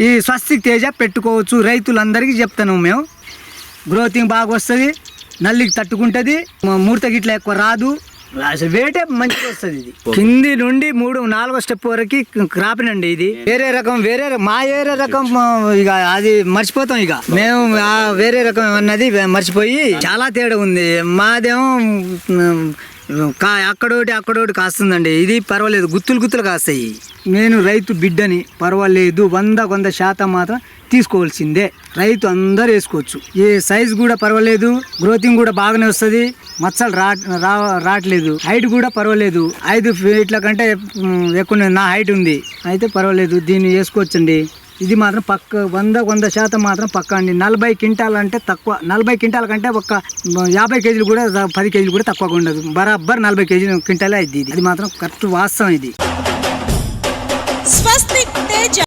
ఈ స్వస్తిక్ తేజ పెట్టుకోవచ్చు. రైతులందరికీ చెప్తాను మేము. గ్రోతింగ్ బాగా వస్తుంది నల్లికి తట్టుకుంటుంది ముడత గిట్ల ఎక్కువ రాదు. అసలు వేటే మంచిగా వస్తుంది ఇది. కింది నుండి మూడు నాలుగో స్టెప్ వరకు క్రాపినండి ఇది. వేరే రకం వేరే మా వేరే రకం ఇక అది మర్చిపోతాం ఇక. మేము వేరే రకం అన్నది మర్చిపోయి చాలా తేడా ఉంది. మాదేమో కా అక్కడోటి అక్కడోటి కాస్తుందండి. ఇది పర్వాలేదు గుత్తులు గుత్తులు కాస్తాయి. నేను రైతు బిడ్డని పర్వాలేదు వంద వంద శాతం మాత్రం తీసుకోవాల్సిందే. రైతు అందరు వేసుకోవచ్చు. ఏ సైజ్ కూడా పర్వాలేదు గ్రోతింగ్ కూడా బాగానే వస్తుంది మచ్చలు రా రావట్లేదు. హైట్ కూడా పర్వాలేదు. ఐదు ఫీట్ల కంటే ఎక్కువ నా హైట్ ఉంది. అయితే పర్వాలేదు దీన్ని వేసుకోవచ్చండి. ఇది మాత్రం పక్క వంద వంద శాతం మాత్రం పక్క అండి. నలభై క్వింటాల్ అంటే తక్కువ. నలభై క్వింటాల్ కంటే ఒక యాభై కేజీలు కూడా పది కేజీలు కూడా తక్కువగా ఉండదు. బరాబర్ నలభై కేజీలు క్వింటాలే అయింది ఇది. అది మాత్రం కరెక్ట్ వాస్తవం ఇది. స్వస్తిక్ తేజ.